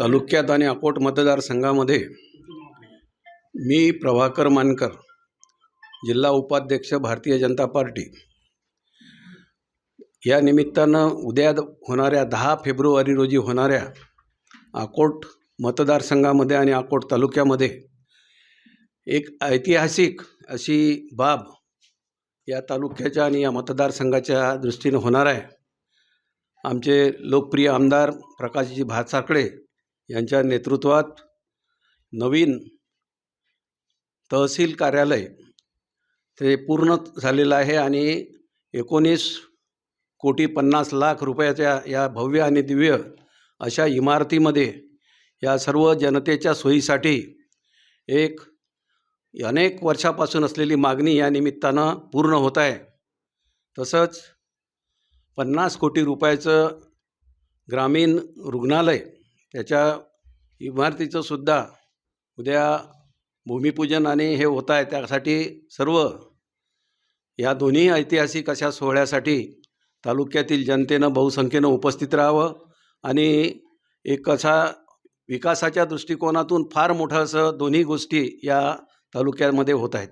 तालुक्यात आणि अकोट मतदारसंघामध्ये मी प्रभाकर मानकर जिल्हा उपाध्यक्ष भारतीय जनता पार्टी. या निमित्तानं उद्या होणाऱ्या दहा फेब्रुवारी रोजी होणाऱ्या अकोट मतदारसंघामध्ये आणि अकोट तालुक्यामध्ये एक ऐतिहासिक अशी बाब या तालुक्याच्या आणि या मतदारसंघाच्या दृष्टीनं होणार आहे. आमचे लोकप्रिय आमदार प्रकाशजी भातसाकडे यांच्या नेतृत्वात नवीन तहसील कार्यालय ते पूर्ण झालेलं आहे आणि एकोणीस कोटी पन्नास लाख रुपयाच्या या भव्य आणि दिव्य अशा इमारतीमध्ये या सर्व जनतेच्या सोयीसाठी एक अनेक वर्षापासून असलेली मागणी या निमित्तानं पूर्ण होत आहे. तसंच पन्नास कोटी रुपयाचं ग्रामीण रुग्णालय त्याच्या इमारतीचं सुद्धा उद्या भूमिपूजन आणि हे होत आहे त्यासाठी सर्व या दोन्ही ऐतिहासिक अशा सोहळ्यासाठी तालुक्यातील जनतेनं बहुसंख्येनं उपस्थित राहावं आणि एक असा विकासाच्या दृष्टिकोनातून फार मोठं असं दोन्ही गोष्टी या तालुक्यामध्ये होत आहेत.